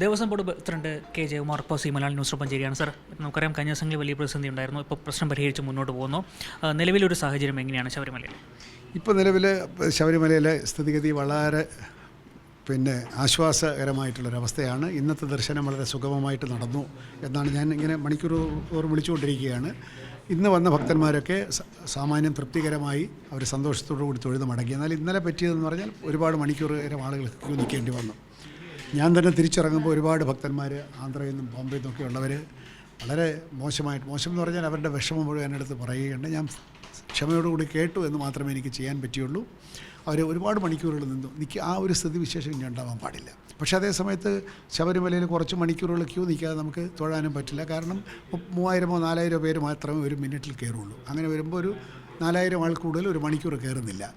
Devaswom board president K. Jayakumar ഇപ്പോൾ C Malayalam news പഞ്ചേരിയാണ്. Sir നമുക്കറിയാം കഴിഞ്ഞ ദിവസങ്ങളിൽ വലിയ പ്രതിസന്ധി ഉണ്ടായിരുന്നു. ഇപ്പോൾ പ്രശ്നം പരിഹരിച്ച് മുന്നോട്ട് പോകുന്നു. നിലവിലൊരു സാഹചര്യം എങ്ങനെയാണ് ശബരിമലയിൽ? ഇപ്പോൾ നിലവിൽ ശബരിമലയിലെ സ്ഥിതിഗതി വളരെ പിന്നെ ആശ്വാസകരമായിട്ടുള്ളൊരവസ്ഥയാണ്. ഇന്നത്തെ ദർശനം വളരെ സുഗമമായിട്ട് നടന്നു എന്നാണ് ഞാൻ ഇങ്ങനെ മണിക്കൂർ തോറും വിളിച്ചുകൊണ്ടിരിക്കുകയാണ്. ഇന്ന് വന്ന ഭക്തന്മാരൊക്കെ സാമാന്യം തൃപ്തികരമായി അവർ സന്തോഷത്തോടു കൂടി തൊഴുത് മടങ്ങി. എന്നാൽ ഇന്നലെ പറ്റിയതെന്ന് പറഞ്ഞാൽ ഒരുപാട് മണിക്കൂർ ആളുകൾ നിൽക്കേണ്ടി വന്നു. ഞാൻ തന്നെ തിരിച്ചിറങ്ങുമ്പോൾ ഒരുപാട് ഭക്തന്മാർ ആന്ധ്രയിൽ നിന്നും ബോംബെ നിന്നൊക്കെ ഉള്ളവർ വളരെ മോശമായിട്ട് മോശം എന്ന് പറഞ്ഞാൽ അവരുടെ വിഷമം മുഴുവൻ എന്റെ അടുത്ത് പറയുകയുണ്ട്. ഞാൻ ക്ഷമയോടുകൂടി കേട്ടു എന്ന് മാത്രമേ എനിക്ക് ചെയ്യാൻ പറ്റിയുള്ളൂ. അവർ ഒരുപാട് മണിക്കൂറുകൾ നിന്നു. എനിക്ക് ആ ഒരു സ്ഥിതി വിശേഷം ഇനി ഉണ്ടാവാൻ പാടില്ല. പക്ഷേ അതേ സമയത്ത് ശബരിമലയിൽ കുറച്ച് മണിക്കൂറുകൾ ക്യൂ നിൽക്കാതെ നമുക്ക് തൊഴാനും പറ്റില്ല. കാരണം മൂവായിരമോ നാലായിരമോ പേര് മാത്രമേ ഒരു മിനിറ്റിൽ കയറുള്ളൂ. അങ്ങനെ വരുമ്പോൾ ഒരു നാലായിരം ആൾ കൂടുതൽ ഒരു മണിക്കൂർ കയറുന്നില്ല.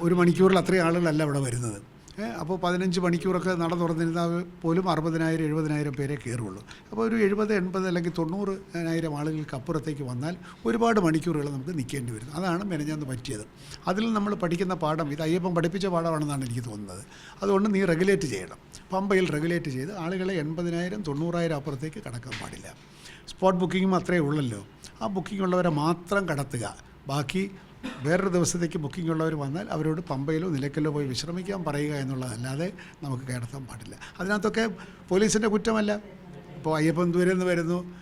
ഒരു മണിക്കൂറിൽ അത്രയും ആളുകളല്ല അവിടെ വരുന്നത്. അപ്പോൾ പതിനഞ്ച് മണിക്കൂറൊക്കെ നട തുറന്നിരുന്നാൽ പോലും അറുപതിനായിരം എഴുപതിനായിരം പേരെ കയറുള്ളൂ. അപ്പോൾ ഒരു എഴുപത് എൺപത് അല്ലെങ്കിൽ തൊണ്ണൂറായിരം ആളുകൾക്ക് അപ്പുറത്തേക്ക് വന്നാൽ ഒരുപാട് മണിക്കൂറുകൾ നമുക്ക് നിൽക്കേണ്ടി വരും. അതാണ് മെനഞ്ഞാന്ന് പറ്റിയത്. അതിൽ നമ്മൾ പഠിക്കുന്ന പാഠം ഇത് അയ്യപ്പം പഠിപ്പിച്ച പാഠമാണെന്നാണ് എനിക്ക് തോന്നുന്നത്. അതുകൊണ്ട് നീ റെഗുലേറ്റ് ചെയ്യണം. പമ്പയിൽ റെഗുലേറ്റ് ചെയ്ത് ആളുകളെ എൺപതിനായിരം തൊണ്ണൂറായിരം അപ്പുറത്തേക്ക് കടക്കാൻ പാടില്ല. സ്പോട്ട് ബുക്കിങ്ങും അത്രേ ഉള്ളല്ലോ. ആ ബുക്കിംഗ് ഉള്ളവരെ മാത്രം കടത്തുക. ബാക്കി വേറൊരു ദിവസത്തേക്ക് ബുക്കിംഗ് ഉള്ളവർ വന്നാൽ അവരോട് പമ്പയിലോ നിലയ്ക്കലോ പോയി വിശ്രമിക്കാൻ പറയുക എന്നുള്ളതല്ലാതെ നമുക്ക് കടത്താൻ പാടില്ല. അതിനകത്തൊക്കെ പോലീസിന്റെ കുറ്റമല്ല. ഇപ്പോൾ അയ്യപ്പൻ ദൂരെ നിന്ന് വരുന്നു.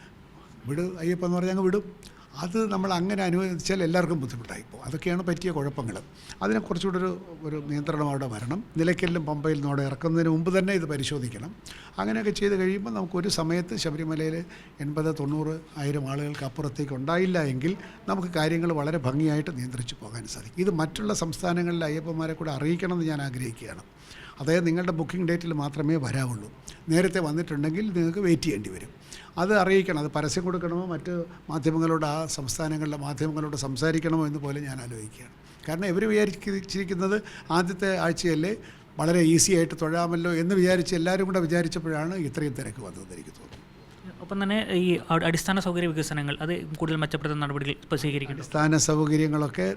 വിടും അയ്യപ്പൻ എന്ന് പറഞ്ഞാൽ അങ്ങ് വിടും. അത് നമ്മൾ അങ്ങനെ അനുവദിച്ചാൽ എല്ലാവർക്കും ബുദ്ധിമുട്ടായി പോകും. അതൊക്കെയാണ് പറ്റിയ കുഴപ്പങ്ങൾ. അതിനെ കുറച്ചുകൂടെ ഒരു ഒരു നിയന്ത്രണം അവിടെ വരണം. നിലയ്ക്കലിലും പമ്പയിൽ നിന്നും അവിടെ ഇറക്കുന്നതിന് മുമ്പ് തന്നെ ഇത് പരിശോധിക്കണം. അങ്ങനെയൊക്കെ ചെയ്ത് കഴിയുമ്പോൾ നമുക്കൊരു സമയത്ത് ശബരിമലയിൽ എൺപത് തൊണ്ണൂറ് ആയിരം ആളുകൾക്ക് അപ്പുറത്തേക്ക് ഉണ്ടായില്ല എങ്കിൽ നമുക്ക് കാര്യങ്ങൾ വളരെ ഭംഗിയായിട്ട് നിയന്ത്രിച്ച് പോകാൻ സാധിക്കും. ഇത് മറ്റുള്ള സംസ്ഥാനങ്ങളിലെ അയ്യപ്പന്മാരെ കൂടെ അറിയിക്കണമെന്ന് ഞാൻ ആഗ്രഹിക്കുകയാണ്. അതായത് നിങ്ങളുടെ ബുക്കിംഗ് ഡേറ്റിൽ മാത്രമേ വരാവുള്ളൂ. നേരത്തെ വന്നിട്ടുണ്ടെങ്കിൽ നിങ്ങൾക്ക് വെയിറ്റ് ചെയ്യേണ്ടി വരും. അത് അറിയിക്കണം. അത് പരസ്യം കൊടുക്കണമോ? മറ്റ് മാധ്യമങ്ങളോട് ആ സംസ്ഥാനങ്ങളിലെ മാധ്യമങ്ങളോട് സംസാരിക്കണമോ എന്ന് പോലെ ഞാൻ ആലോചിക്കുകയാണ്. കാരണം ഇവർ വിചാരിച്ചിരിക്കുന്നത് ആദ്യത്തെ ആഴ്ചയല്ലേ വളരെ ഈസി ആയിട്ട് തൊഴാമല്ലോ എന്ന് വിചാരിച്ച് എല്ലാവരും കൂടെ വിചാരിച്ചപ്പോഴാണ് ഇത്രയും തിരക്ക് വന്നതെന്ന് എനിക്ക് തോന്നുന്നു. ഒപ്പം തന്നെ ഈ അടിസ്ഥാന സൗകര്യ വികസനങ്ങൾ അത് കൂടുതൽ മെച്ചപ്പെടുത്തുന്ന നടപടികൾ ഇപ്പോൾ അടിസ്ഥാന സൗകര്യങ്ങളൊക്കെ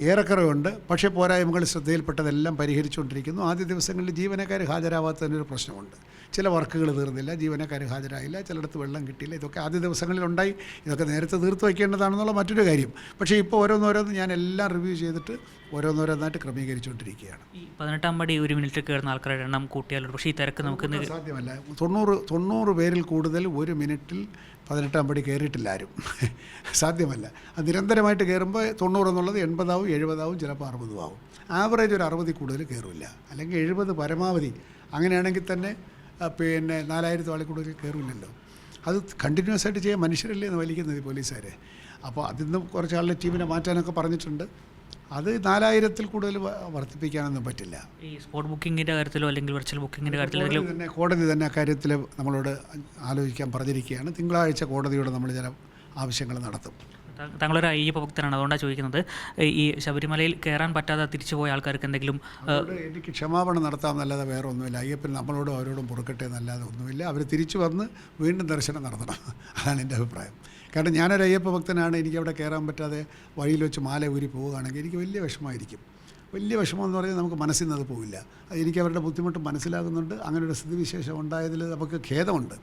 ഏറെക്കുറെ ഉണ്ട് പക്ഷേ പോരായ്മകൾ ശ്രദ്ധയിൽപ്പെട്ടതെല്ലാം പരിഹരിച്ചുകൊണ്ടിരിക്കുന്നു. ആദ്യ ദിവസങ്ങളിൽ ജീവനക്കാർ ഹാജരാവാത്തതിനൊരു പ്രശ്നമുണ്ട്. ചില വർക്കുകൾ തീർന്നില്ല ജീവനക്കാർ ഹാജരായില്ല ചിലയിടത്ത് വെള്ളം കിട്ടിയില്ല. ഇതൊക്കെ ആദ്യ ദിവസങ്ങളിലുണ്ടായി. ഇതൊക്കെ നേരത്തെ തീർത്ത് വയ്ക്കേണ്ടതാണെന്നുള്ള മറ്റൊരു കാര്യം. പക്ഷേ ഇപ്പോൾ ഓരോന്നോരോന്ന് ഞാൻ എല്ലാം റിവ്യൂ ചെയ്തിട്ട് ഓരോന്നോരോന്നായിട്ട് ക്രമീകരിച്ചുകൊണ്ടിരിക്കുകയാണ്. ഈ പതിനെട്ടാം പടി ഒരു മിനിറ്റ് കയറുന്ന ആൾക്കാരുടെ എണ്ണം കൂട്ടിയാലും പക്ഷേ ഈ തിരക്ക് നമുക്ക് സാധ്യമല്ല. തൊണ്ണൂറ് തൊണ്ണൂറ് പേരിൽ കൂടുതൽ ഒരു മിനിറ്റിൽ പതിനെട്ടാം പടി കയറിയിട്ടില്ല ആരും. സാധ്യമല്ല. അത് നിരന്തരമായിട്ട് കയറുമ്പോൾ തൊണ്ണൂറ് എന്നുള്ളത് എൺപതാവും എഴുപതാവും ചിലപ്പോൾ അറുപതും ആവും ആവറേജ് ഒരു അറുപതിൽ കൂടുതൽ കയറില്ല. അല്ലെങ്കിൽ എഴുപത് പരമാവധി അങ്ങനെയാണെങ്കിൽ തന്നെ പിന്നെ നാലായിരത്തി ആളിൽ കൂടുതൽ കയറില്ലല്ലോ. അത് കണ്ടിന്യൂസ് ആയിട്ട് ചെയ്യാൻ മനുഷ്യരല്ലേ എന്ന് വലിക്കുന്നത് പോലീസുകാരെ. അപ്പോൾ അതിൽ നിന്ന് കുറച്ച് ആളുടെ ടീമിനെ മാറ്റാനൊക്കെ പറഞ്ഞിട്ടുണ്ട്. അത് നാലായിരത്തിൽ കൂടുതൽ വർദ്ധിപ്പിക്കാനൊന്നും പറ്റില്ല. ഈ സ്പോട്ട് ബുക്കിങ്ങിന്റെ കാര്യത്തിലോ അല്ലെങ്കിൽ വെർച്വൽ ബുക്കിങ്ങിന്റെ കാര്യത്തിലോ തന്നെ കോടതി തന്നെ അക്കാര്യത്തിൽ നമ്മളോട് ആലോചിക്കാൻ പറഞ്ഞിരിക്കുകയാണ്. തിങ്കളാഴ്ച കോടതിയോട് നമ്മൾ ചില ആവശ്യങ്ങൾ നടത്തും. താങ്കളൊരു അയ്യപ്പ ഭക്തനാണ് അതുകൊണ്ടാണ് ചോദിക്കുന്നത്. ഈ- ശബരിമലയിൽ കയറാൻ പറ്റാതെ തിരിച്ചു പോയ ആൾക്കാർക്ക് എന്തെങ്കിലും എനിക്ക് ക്ഷമാപണം നടത്താമെന്നല്ലാതെ വേറെ ഒന്നുമില്ല. അയ്യപ്പൻ നമ്മളോടും അവരോടും പൊറുക്കട്ടെ എന്നല്ലാതെ ഒന്നുമില്ല. അവർ തിരിച്ചു വന്ന് വീണ്ടും ദർശനം നടത്തണം. അതാണ് എന്റെ അഭിപ്രായം. കാരണം ഞാനൊരു അയ്യപ്പ ഭക്തനാണ്. എനിക്ക് അവിടെ കയറാൻ പറ്റാതെ വഴിയിൽ വെച്ച് മാല ഊരി പോവുകയാണെങ്കിൽ എനിക്ക് വലിയ വിഷമമായിരിക്കും. വലിയ വിഷമം എന്ന് പറഞ്ഞാൽ നമുക്ക് മനസ്സിൽ നിന്ന് അത് പോവില്ല എനിക്ക് അവരുടെ ബുദ്ധിമുട്ട് മനസ്സിലാകുന്നുണ്ട്. അങ്ങനെ ഒരു സ്ഥിതിവിശേഷം ഉണ്ടായതിൽ നമുക്ക് ഖേദമുണ്ട്.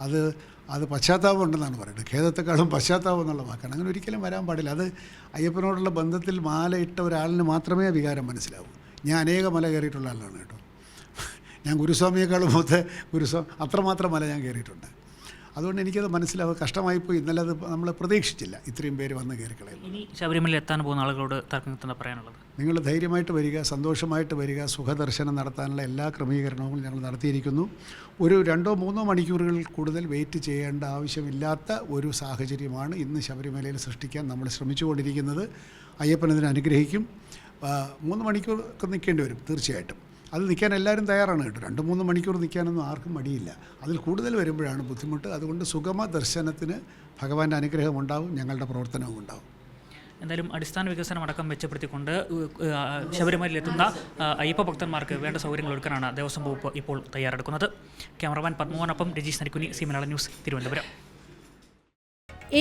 അത് അത് പശ്ചാത്താപം ഉണ്ടെന്നാണ് പറയുന്നത്. ഖേദത്തെക്കാളും പശ്ചാത്താപം എന്നുള്ള വാക്കാണ്. അങ്ങനെ ഒരിക്കലും വരാൻ പാടില്ല. അത് അയ്യപ്പനോടുള്ള ബന്ധത്തിൽ മാല ഇട്ട ഒരാളിന് മാത്രമേ വികാരം മനസ്സിലാവൂ. ഞാൻ അനേക മല കയറിയിട്ടുള്ള ആളാണ് കേട്ടോ. ഞാൻ ഗുരുസ്വാമിയെക്കാളും മൊത്തം ഗുരുസ്വാമി അത്രമാത്രം മല ഞാൻ കയറിയിട്ടുണ്ട്. അതുകൊണ്ട് എനിക്കത് മനസ്സിലാവും. കഷ്ടമായിപ്പോയി. ഇന്നലെ അത് നമ്മൾ പ്രതീക്ഷിച്ചില്ല. ഇത്രയും പേര് വന്ന് കയറിക്കളയുന്നു ഇനി ശബരിമലയിൽ എത്താൻ പോകുന്ന ആളുകളോട് തർക്കത്തിന് പറയാനുള്ളത്? നിങ്ങൾ ധൈര്യമായിട്ട് വരിക സന്തോഷമായിട്ട് വരിക സുഖദർശനം നടത്താനുള്ള എല്ലാ ക്രമീകരണവും ഞങ്ങൾ നടത്തിയിരിക്കുന്നു. ഒരു രണ്ടോ മൂന്നോ മണിക്കൂറുകളിൽ കൂടുതൽ വെയിറ്റ് ചെയ്യേണ്ട ആവശ്യമില്ലാത്ത ഒരു സാഹചര്യമാണ് ഇന്ന് ശബരിമലയിൽ സൃഷ്ടിക്കാൻ നമ്മൾ ശ്രമിച്ചുകൊണ്ടിരിക്കുന്നത്. അയ്യപ്പനതിനെ അനുഗ്രഹിക്കും. മൂന്ന് മണിക്കൂർ ഒക്കെ നിൽക്കേണ്ടി വരും തീർച്ചയായിട്ടും. അത് നിൽക്കാൻ എല്ലാവരും തയ്യാറാണ് കേട്ടോ. രണ്ട് മൂന്ന് മണിക്കൂർ നിൽക്കാനൊന്നും ആർക്കും മടിയില്ല. അതിൽ കൂടുതൽ വരുമ്പോഴാണ് ബുദ്ധിമുട്ട്. അതുകൊണ്ട് സുഗമ ദർശനത്തിന് ഭഗവാന്റെ അനുഗ്രഹം ഉണ്ടാവും ഞങ്ങളുടെ പ്രവർത്തനവും ഉണ്ടാവും. എന്തായാലും അടിസ്ഥാന വികസനം അടക്കം മെച്ചപ്പെടുത്തിക്കൊണ്ട് ശബരിമലയിലെത്തുന്ന അയ്യപ്പ ഭക്തന്മാർക്ക് വേണ്ട സൗകര്യങ്ങൾ ഒരുക്കാനാണ് ദേവസ്വം വകുപ്പ് ഇപ്പോൾ തയ്യാറെടുക്കുന്നത്. ക്യാമറമാൻ പത്മോനൊപ്പം രജീഷ് നരിക്കുനി സി മലയാള ന്യൂസ് തിരുവനന്തപുരം.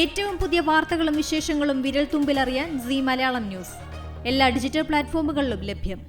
ഏറ്റവും പുതിയ വാർത്തകളും വിശേഷങ്ങളും വിരൽ തുമ്പിലറിയാൻ സി മലയാളം ന്യൂസ്. എല്ലാ ഡിജിറ്റൽ പ്ലാറ്റ്ഫോമുകളിലും ലഭ്യം.